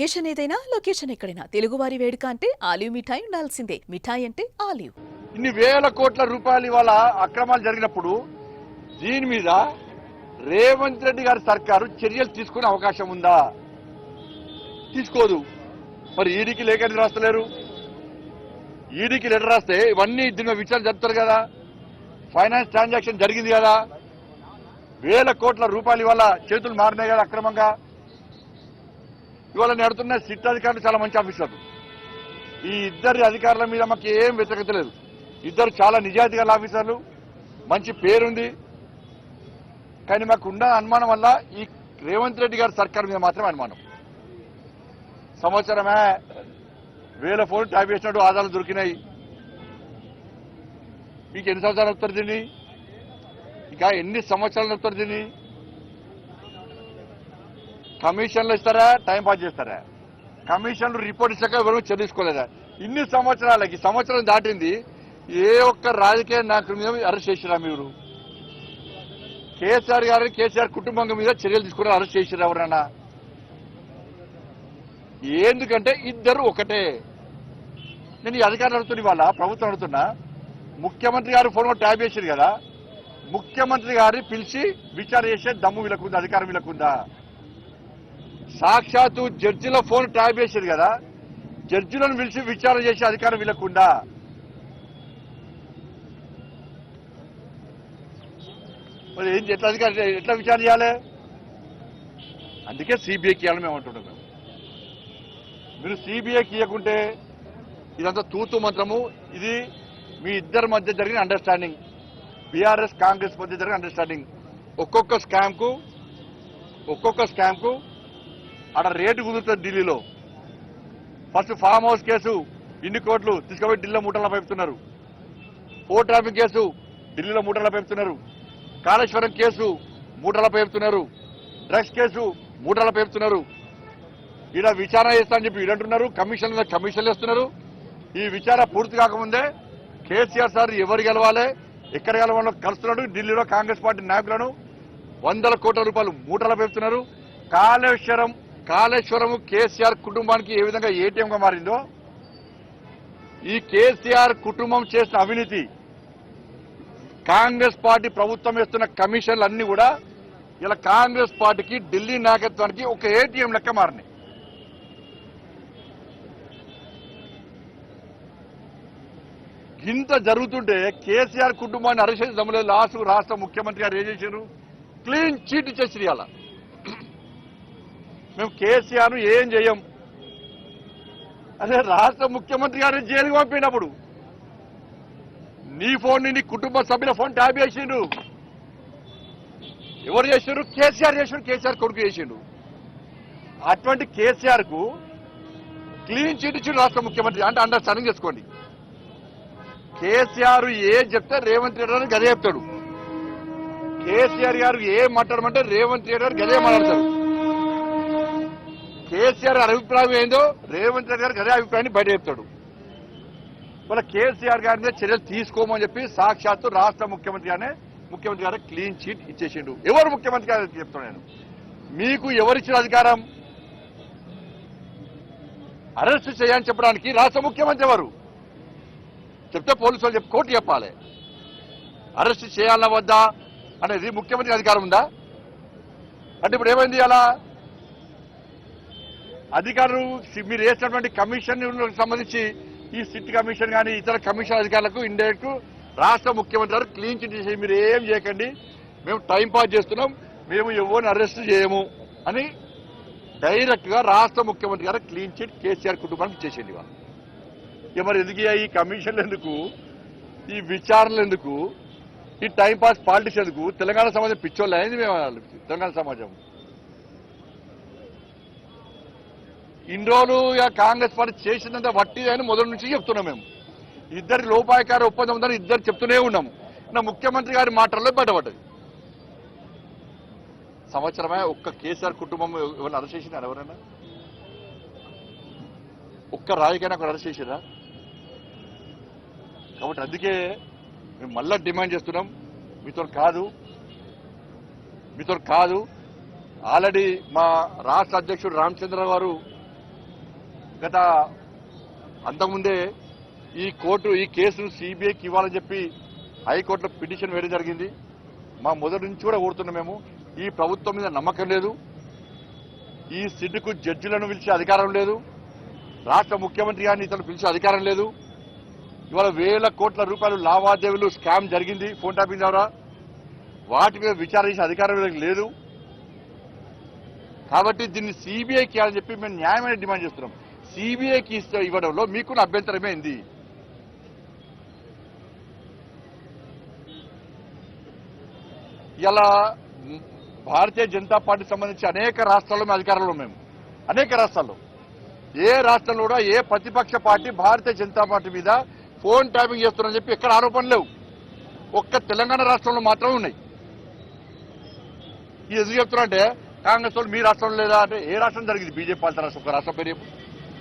Occasion ఏదైనా location ఎక్కడైనా. తెలుగువారి వేడుక అంటే ఆలివ్ మిఠాయి ఉండాల్సిందే. మిఠాయి అంటే ఆలివ్. ఇన్ని వేల కోట్ల రూపాయలు ఇవాళ అక్రమాలు జరిగినప్పుడు దీని మీద రేవంత్ రెడ్డి గారి సర్కారు చర్యలు తీసుకునే అవకాశం ఉందా? తీసుకోదు. మరి ఈడీకి లేఖ రాస్తలేరు? ఈడీకి లెటర్ రాస్తే ఇవన్నీ దీని విచారణ జరుపుతారు కదా. ఫైనాన్స్ ట్రాన్సాక్షన్ జరిగింది కదా. వేల కోట్ల రూపాయలు ఇవాళ చేతులు మారినాయి కదా అక్రమంగా. ఇవాళ నడుతున్న సిట్ అధికారులు చాలా మంచి ఆఫీసర్లు. ఈ ఇద్దరి అధికారుల మీద మాకు ఏం వ్యతిరేకత లేదు. ఇద్దరు చాలా నిజాయితీ గల ఆఫీసర్లు. మంచి పేరుంది. కానీ మాకు ఉన్న అనుమానం వల్ల ఈ రేవంత్ రెడ్డి గారి సర్కార్ మీద మాత్రమే అనుమానం. సంవత్సరమే వేల ఫోన్ ట్యాప్ చేసినట్టు ఆధారాలు దొరికినాయి. మీకు ఎన్ని సంవత్సరాలు వస్తారు దీన్ని ఇంకా ఎన్ని సంవత్సరాలు వస్తారు దీన్ని కమిషన్లు ఇస్తారా? టైం పాస్ చేస్తారా? కమిషన్లు రిపోర్ట్ ఇచ్చాక ఎవరు చెల్లించుకోలేదా ఇన్ని సంవత్సరాలకి సంవత్సరం దాటింది. ఏ ఒక్క రాజకీయ నాయకుడి మీద అరెస్ట్ చేసిరా మీరు? కేసీఆర్ గారిని కేసీఆర్ కుటుంబం మీద చర్యలు తీసుకుని అరెస్ట్ చేసిరా ఎవరన్నా? ఎందుకంటే ఇద్దరు ఒకటే. నేను ఈ అధికారులు అడుగుతున్న వాళ్ళ ప్రభుత్వం అడుగుతున్నా. ముఖ్యమంత్రి గారు ఫోన్ ట్యాబ్ చేశారు కదా. ముఖ్యమంత్రి గారిని పిలిచి విచారణ చేసే దమ్ము వీళ్ళకుందా అధికారం వీళ్ళకుందా సాక్షాత్తు జడ్జిల ఫోన్ ట్యాప్ చేశారు కదా. జడ్జిలను పిలిచి విచారణ చేసే అధికారం వీళ్ళకుండా మరి ఏం ఎట్లా అధికారం ఎట్లా విచారణ చేయాలి? అందుకే సిబిఐకి ఇవ్వాలని మేము అంటున్నాం మేము. మీరు సిబిఐకి ఇవ్వకుంటే ఇదంతా తూతు మంత్రము. ఇది మీ ఇద్దరి మధ్య జరిగిన అండర్స్టాండింగ్ బీఆర్ఎస్ కాంగ్రెస్ మధ్య జరిగిన అండర్స్టాండింగ్ ఒక్కొక్క స్కామ్కు ఒక్కొక్క స్కామ్కు అక్కడ రేటు కుదురుతుంది ఢిల్లీలో. ఫస్ట్ ఫామ్ హౌస్ కేసు ఇన్ని కోట్లు తీసుకుపోయి ఢిల్లీలో మూటల్లో పెడుతున్నారు ఫోర్ ట్రాఫిక్ కేసు ఢిల్లీలో మూటల్లో పెడుతున్నారు కాళేశ్వరం కేసు మూటల్లో పెడుతున్నారు డ్రగ్స్ కేసు మూటల్లో పెడుతున్నారు ఈడ విచారణ చేస్తా చెప్పి ఈడంటున్నారు. కమిషన్ మీద కమిషన్లు వేస్తున్నారు. ఈ విచారణ పూర్తి కాకముందే కేసీఆర్ సార్ ఎవరు గెలవాలి ఎక్కడ గెలవాలో కలుస్తున్నాడు ఢిల్లీలో కాంగ్రెస్ పార్టీ నాయకులను. వందల కోట్ల రూపాయలు మూటలు పెడుతున్నారు కాళేశ్వరం కాళేశ్వరం కేసీఆర్ కుటుంబానికి ఏ విధంగా ఏటీఎంగా మారిందో ఈ కేసీఆర్ కుటుంబం చేసిన అవినీతి కాంగ్రెస్ పార్టీ ప్రభుత్వం వేస్తున్న కమిషన్లు అన్ని కూడా ఇలా కాంగ్రెస్ పార్టీకి ఢిల్లీ నాయకత్వానికి ఒక ఏటీఎం లెక్క మారినాయి. ఇంత జరుగుతుంటే కేసీఆర్ కుటుంబాన్ని అరెస్ట్ చేసి దమ్ములేదు. లాస్ట్ రాష్ట్ర ముఖ్యమంత్రి గారు ఏం చేశారు క్లీన్ చీట్ ఇచ్చేసి ఇవాళ. మేము కేసీఆర్ ఏం చేయం? అదే రాష్ట్ర ముఖ్యమంత్రి గారిని జైలుకి పంపినప్పుడు నీ ఫోన్ నీ కుటుంబ సభ్యుల ఫోన్ ట్యాబ్ చేసిండు. ఎవరు చేసిండ్రు కేసీఆర్ చేసిండు కేసీఆర్ కొడుకు చేసిండు. అటువంటి కేసీఆర్కు క్లీన్ చిట్ ఇచ్చిండు రాష్ట్ర ముఖ్యమంత్రి అంటే అండర్స్టాండింగ్ చేసుకోండి. కేసీఆర్ ఏం చెప్తే రేవంత్ రెడ్డి గారు గదే చెప్తాడు. కేసీఆర్ గారు ఏం మాట్లాడమంటే రేవంత్ రెడ్డి గారు గదే మాట్లాడతాడు కేసీఆర్ గారి అభిప్రాయం ఏందో రేవంత్ రెడ్డి గారు అదే అభిప్రాయాన్ని బయట చెప్తాడు. వాళ్ళ కేసీఆర్ గారి మీద చర్యలు తీసుకోమని చెప్పి సాక్షాత్తు రాష్ట్ర ముఖ్యమంత్రి గానే ముఖ్యమంత్రి గారు క్లీన్ చీట్ ఇచ్చేసిండు. ఎవరు ముఖ్యమంత్రి గారు చెప్తాను నేను. మీకు ఎవరిచ్చిన అధికారం? అరెస్ట్ చేయని చెప్పడానికి రాష్ట్ర ముఖ్యమంత్రి ఎవరు? చెప్తే పోలీసు వాళ్ళు చెప్పి కోర్టు చెప్పాలి. అరెస్ట్ చేయాలన్నా వద్దా? అనేది ముఖ్యమంత్రి అధికారం ఉందా? అంటే ఇప్పుడు ఏమైంది అలా? అధికారులు మీరు వేసినటువంటి కమిషన్ సంబంధించి ఈ సిట్ కమిషన్ కానీ ఇతర కమిషన్ అధికారులకు ఇండైరెక్ట్ రాష్ట్ర ముఖ్యమంత్రి గారు క్లీన్ చిట్ చేసి మీరు ఏం చేయకండి. మేము టైం పాస్ చేస్తున్నాం. మేము ఎవరిని అరెస్ట్ చేయము అని డైరెక్ట్గా రాష్ట్ర ముఖ్యమంత్రి గారు క్లీన్ చిట్ కేసీఆర్ కుటుంబానికి ఇచ్చేసింది వాళ్ళు. ఇక మరి ఎందుకు ఈ కమిషన్లు ఎందుకు? ఈ విచారణలు ఎందుకు? ఈ టైంపాస్ పాలిటిక్స్ ఎందుకు? తెలంగాణ సమాజం పిచ్చోళ్ళు అయింది మేము వాళ్ళు, తెలంగాణ సమాజం. ఇన్ని రోజులు ఇక కాంగ్రెస్ పార్టీ చేసినంత వట్టి అని మొదటి నుంచి చెప్తున్నాం మేము. ఇద్దరి లోపాయకార ఒప్పందం ఉందని ఇద్దరు చెప్తూనే ఉన్నాము నా ముఖ్యమంత్రి గారి మాటల్లో బయటపడ్డది. సంవత్సరమే ఒక్క కేసీఆర్ కుటుంబం ఎవరిని అరెస్ట్ చేసినారు ఎవరైనా? ఒక్క రాజకీయాన్ని అక్కడ అరెస్ట్ చేసిరా కాబట్టి అందుకే మేము మళ్ళా డిమాండ్ చేస్తున్నాం. మీతో కాదు. మీతో కాదు. ఆల్రెడీ మా రాష్ట్ర అధ్యక్షుడు రామచంద్ర గారు గత అంతకుముందే ఈ కోర్టు ఈ కేసును సిబిఐకి ఇవ్వాలని చెప్పి హైకోర్టులో పిటిషన్ వేయడం జరిగింది. మా మొదటి నుంచి కూడా కోరుతున్నాం మేము. ఈ ప్రభుత్వం మీద నమ్మకం లేదు. ఈ సిడ్డుకు జడ్జిలను పిలిచే అధికారం లేదు. రాష్ట్ర ముఖ్యమంత్రి గారిని ఇతను పిలిచే అధికారం లేదు. ఇవాళ వేల కోట్ల రూపాయలు లావాదేవీలు స్కామ్ జరిగింది ఫోన్ ట్యాపింగ్ ద్వారా. వాటి మీద విచారించే అధికారం లేదు. కాబట్టి దీన్ని సిబిఐకి అని చెప్పి మేము న్యాయమైన డిమాండ్ చేస్తున్నాం. సిబిఐకి ఇవ్వడంలో మీకున్న అభ్యంతరమేంది ఇలా భారతీయ జనతా పార్టీ సంబంధించి అనేక రాష్ట్రాల్లో మేము అధికారంలో మేము అనేక రాష్ట్రాల్లో. ఏ రాష్ట్రంలో కూడా ఏ ప్రతిపక్ష పార్టీ భారతీయ జనతా పార్టీ మీద ఫోన్ ట్యాపింగ్ చేస్తున్నారని చెప్పి ఎక్కడ ఆరోపణలు లేవు. ఒక్క తెలంగాణ రాష్ట్రంలో మాత్రమే ఉన్నాయి. ఇది ఎందుకు చెప్తున్నా అంటే కాంగ్రెస్ వాళ్ళు మీ రాష్ట్రంలో లేదా అంటే ఏ రాష్ట్రం జరిగింది? బీజేపీ పాలిత రాష్ట్రం ఒక రాష్ట్రం పేరు